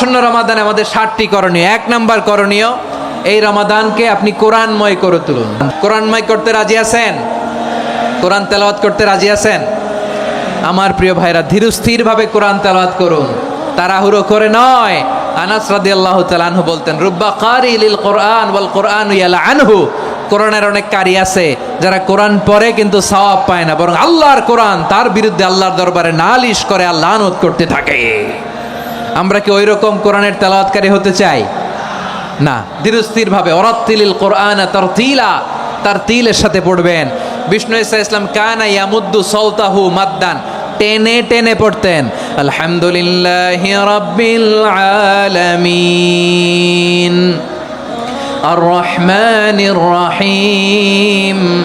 আসন্ন রমাদানে আমাদের ষাটটি করণীয়। এক নাম্বার করণীয়, এই রমাদানকে আপনি কোরআনময় করে তুলুন। কোরআনময় করতে রাজি আছেন? কোরআন তেলাওয়াত করতে রাজি আছেন? আমার প্রিয় ভাইরা ধীরস্থিরভাবে কোরআন তেলাওয়াত করুন। তাড়াহুড়ো করে নয়। আনাস রাদিয়াল্লাহু তাআলা আনহু বলতেন, রুব্বা কারি লিল কোরআন ওয়াল কোরআন ইয়ালা আনহু। কোরআনের অনেক কারি আছে, যারা কোরআন পড়ে কিন্তু সওয়াব পায় না, বরং আল্লাহর কোরআন তার বিরুদ্ধে আল্লাহর দরবারে নালিশ করে আল্লাহ আনুত করতে থাকে। আমরা কি ওই রকম কোরআনের তেলাওয়াতকারী হতে চাই? না, ধীরস্থিরভাবে। অরাত্তিলিল কোরআন তরতিলা তার তিলের সাথে পড়বেন। বিষ্ণু ইসা ইসলাম কানা ইয়ামুদ্দু সৌতাহু মাদ্দান, টেনে টেনে পড়তেন। আলহামদুলিল্লাহ রব্বিল আলামিন। আর রহমানির রহিম।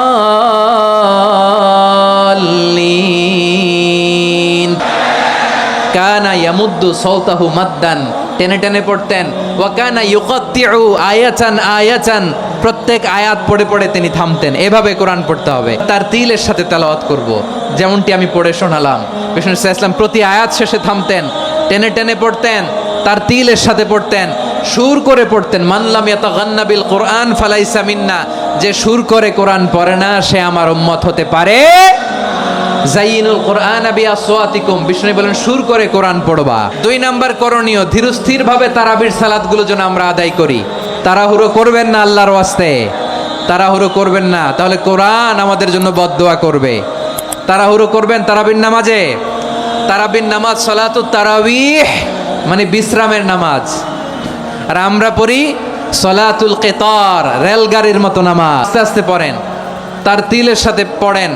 কানা ইয়ামুদ্দু সৌতাহু মাদ্দান। টেনে টেনে পড়তেন। ওয়াকানা ইউকাত্তিউ আয়াচান আয়াচান প্রত্যেক আয়াত পড়ে পড়ে তিনি থামতেন। এভাবে কোরআন পড়তে হবে। তার তিলের সাথে তেলাওয়াত করব। যেমনটি আমি পড়ে শোনালাম। বিষ্ণু ইসলাম প্রতি আয়াত শেষে থামতেন। টেনে টেনে পড়তেন। তার তিলের সাথে পড়তেন। সুর করে পড়তেন। মানলাম ইয়াতাগান্না বিল কোরআন ফালাইসা মিন্না। যে সুর করে কোরআন পড়ে না, সে আমার উম্মত হতে পারে জাইনুল কোরআন আবি আসওয়াতিকুম। বিষ্ণু বলেন, সুর করে কোরআন পড়বা। দুই নাম্বার করণীয় ধীরস্থির ভাবে তারাবির সালাতগুলো যেন আমরা আদায় করি। তাড়াহুড়ো করবেন না আল্লাহর ওয়াস্তে। তাড়াহুড়ো করবেন না। তাহলে কোরআন আমাদের জন্য বদদোয়া করবে। তাড়াহুড়ো করবেন তারাবির নামাজে। তারাবির নামাজ সালাতুত তারাবিহ মানে বিশ্রামের নামাজ। আর আমরা পড়ি সলাতুল কেতর, রেলগাড়ির মতো নামাজ। আস্তে আস্তে পড়েন। তার তিলের সাথে পড়েন।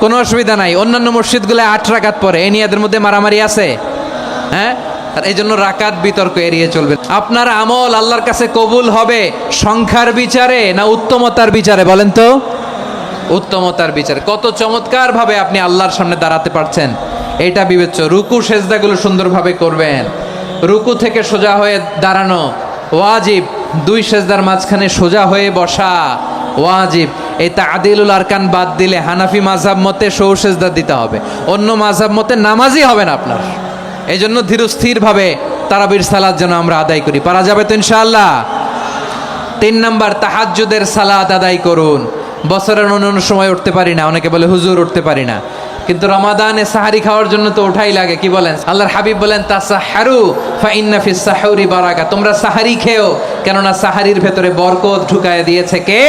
কোনো অসুবিধা নাই। অন্যান্য মসজিদগুলো আট রাকাত পরে এই নিয়ে এদের মধ্যে মারামারি আছে। হ্যাঁ? আর এই জন্য রাকাত বিতর্ক এড়িয়ে চলবে। আপনার আমল আল্লাহর কাছে কবুল হবে সংখ্যার বিচারে না উত্তমতার বিচারে? বলেন তো। উত্তমতার বিচারে। কত চমৎকার ভাবে আপনি আল্লাহর সামনে দাঁড়াতে পারছেন। এটা বিবেচ্য। রুকু, সেজদাগুলো সুন্দরভাবে করবেন। রুকু থেকে সোজা হয়ে দাঁড়ানো। ওয়াজিব। দুই সেজদার মাঝখানে সোজা হয়ে বসা। ওয়াজিব। এই তাদিলুল আরকান বাদ দিলে হানাফি মাঝাব মতে সৌ সেজদা দিতে হবে। অন্য মাঝাব মতে নামাজই হবে না আপনার। এই জন্য ধীরস্থিরভাবে তারাবির সালাদ যেন আমরা আদায় করি। পারা যাবে তো ইনশাআল্লাহ? তিন নাম্বার, তাহাজ্জুদের সালাত আদায় করুন। বছরের অন্য অন্য সময় উঠতে পারি না, অনেকে বলে হুজুর উঠতে পারি না। কিন্তু রমাদানে সাহারি খাওয়ার জন্য তো ওঠাই লাগে, কি বলেন? আল্লাহর হাবিব বলেন তা সাহারু ফাইন্না ফিস সাহুরি বারাকা। তোমরা সাহারি খেও, কেননা সাহারির ভেতরে বরকত ঢুকায় দিয়েছে কে?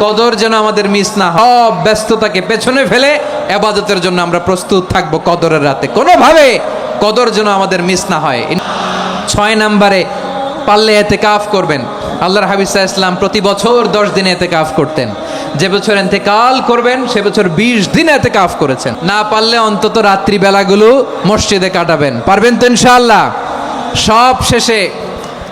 কদর যেন আমাদের মিস না সব ব্যস্ততাকে পেছনে ফেলে আবাদতের জন্য আমরা প্রস্তুত থাকব কদরের রাতে। কোনোভাবে কদর যেন আমাদের মিস না হয়। ছয় নাম্বারে, পারলে এতে কাফ করবেন। আল্লাহর হাবিসা ইসলাম প্রতি বছর দশ দিনে এতে কাফ করতেন। যে বছর এতে কাল করবেন, সে বছর বিশ দিন এতে কাফ করেছেন। না পারলে অন্তত রাত্রিবেলাগুলো মসজিদে কাটাবেন। পারবেন তো ইনশাআল্লাহ? সব শেষে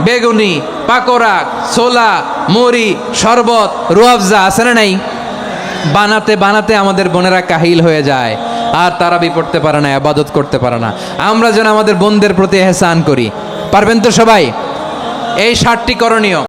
বেগুনি, পাকোড়া, ছোলা, মুড়ি, শরবত রুয়াবজা আছে না নাই? বানাতে বানাতে আমাদের বোনেরা কাহিল হয়ে যায়। আর তারা বিপড়তে পারে না, আবাদত করতে পারে না। আমরা যেন আমাদের বোনদের প্রতি এহসান করি। পারবেন তো সবাই? এই ষাটটি করণীয়।